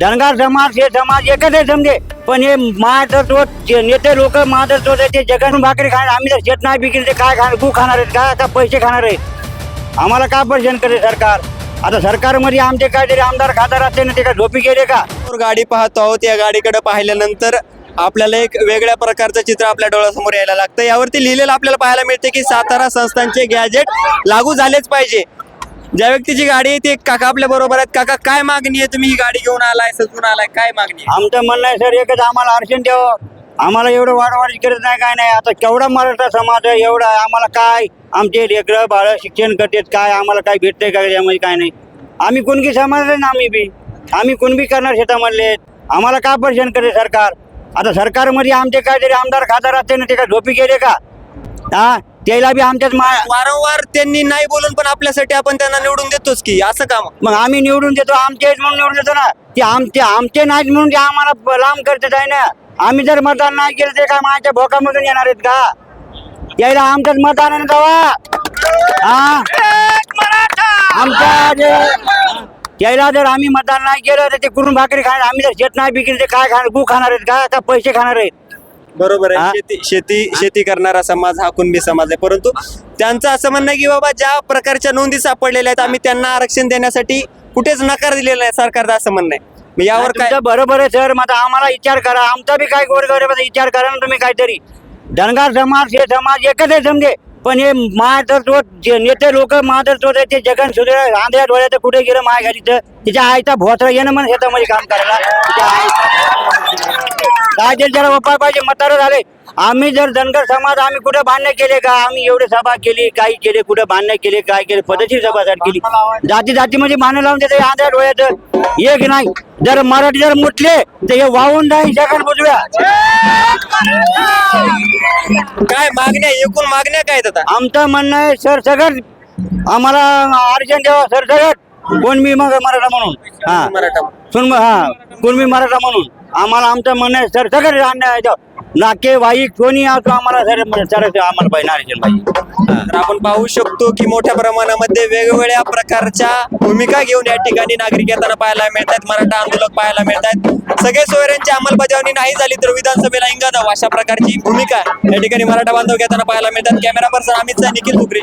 धनगार समाज हे समाज एकच आहे समजे. पण हे महातत्व नेते लोक महातत्व ते जगन भाकरी खाणार. आम्ही जर शेत नाही बिकली ते काय खाणार? तू खाणार आहेत काय आता पैसे खाणार आहेत? आम्हाला का परेशान करे सरकार? आता सरकारमध्ये आमचे काहीतरी आमदार खासदार असते ना ते काय झोपी गेले का? गाडी पाहतो आहोत. या गाडीकडे पाहिल्यानंतर आपल्याला एक वेगळ्या प्रकारचं चित्र आपल्या डोळ्यासमोर यायला लागतं. यावरती लिहिलेलं आपल्याला पाहायला मिळते की सातारा संस्थांचे गॅजेट लागू झालेच पाहिजे. ज्या व्यक्तीची गाडी आहे ते काका आपल्या बरोबर आहेत. काका काय मागणी आहे तुम्ही ही गाडी घेऊन आलाय सजून आलाय? काय मागणी आहे? आमचं म्हणणं आहे सर एकच आम्हाला अडचण द्यावं आम्हाला एवढं वाढवाडी करत नाही काय नाही. आता केवढा मराठा समाज आहे एवढा आम्हाला काय? आमचे लेकरं बाळ शिक्षण करतात काय? आम्हाला काय भेटतंय काय त्यामध्ये काय नाही? आम्ही कुणबी समाज आहे ना आम्ही बी? आम्ही कुणबी करणार शेतामधले? आहेत. आम्हाला का परेशान करे सरकार? आता सरकारमध्ये आमचे काहीतरी आमदार खासदार असते ना ते काय झोपी गेले का? हा? त्याला बी आमच्याच मा वारंवार त्यांनी नाही बोलून पण आपल्यासाठी आपण त्यांना निवडून देतोच की असं काम मग? आम्ही निवडून देतो आमचे आहेत म्हणून निवडून देतो ना. ते आमचे आमचे नाहीत म्हणून ते आम्हाला लांब करतात आहे ना. आम्ही जर मतदान नाही केलं ते काय माझ्या भोकामधून येणार आहेत का? यायला आमचंच मतदान आहे ना तेव्हा हा? आमच्या जे त्याला जर आम्ही मतदान नाही केलं तर ते कुरून भाकरी खाणार. आम्ही जर शेत नाही बिकली ते काय खाणार? तू खाणार आहेत का? का पैसे खाणार आहेत? बरोबर हा? आहे शेती शेती शेती करणारा समाज हा कुणबी समाज आहे. परंतु त्यांचं असं म्हणणं आहे की बाबा ज्या प्रकारच्या नोंदी सापडलेल्या आहेत आम्ही त्यांना आरक्षण देण्यासाठी कुठेच नकार दिलेला आहे सरकारचं असं म्हणणं आहे. मग यावर काय? तुमचं बरोबर आहे सर मग आम्हाला विचार करा. आमचा बी काय गोरगरिबाचा विचार करा ना तुम्ही काहीतरी. धनगर समाज हे समाज एकच आहे समजे. पण हे महातत्व जे नेते लोक महातत्व ते जगन सुधीर आंध्या डोळ्यात कुठे गेलं माय घरीचं तिच्या आईचा भोसरा येणं म्हणून शेतामध्ये काम करायला. तिच्या आई- काय ते जरा उपाय पाहिजे म्हातारं झाले. आम्ही जर धनगर समाज आम्ही कुठे बांधणे केले का? आम्ही एवढे सभा केली काही केले कुठे बांधणे केले काय केले पद्धतशीर सभा केली. जाती जातीमध्ये बांधणं लावून देते आंध्या डोळ्यात. एक नाही जर मराठी जर मुटले तर हे वाहून जाईल जगात बुजव्या. काय मागण्या एकूण मागण्या काय आहेत आता? आमचं म्हणणं आहे सर सगळं आम्हाला आरक्षण द्यावा सर सगळं कोण मी मग मराठा म्हणून? हा. मराठा सुन हा. कोण मी मराठा म्हणून? आम्हाला आमचं म्हणणं आहे सर सगळं अन्याय. नाके वाईक कोणी असो आम्हाला सर सर आम्हाला पाहिजे पाहिजे हा. तर आपण पाहू शकतो की मोठ्या प्रमाणामध्ये वेगवेगळ्या प्रकारच्या भूमिका घेऊन या ठिकाणी नागरिक येताना पाहायला मिळतात मराठा आंदोलक पाहायला मिळतात सगळे सोयऱ्यांची अंमलबजावणी नाही झाली तर विधानसभेला इंगा अशा प्रकारची भूमिका या ठिकाणी मराठा बांधव घेताना पाहायला मिळतात. Camera person Amit Nikhil Fukre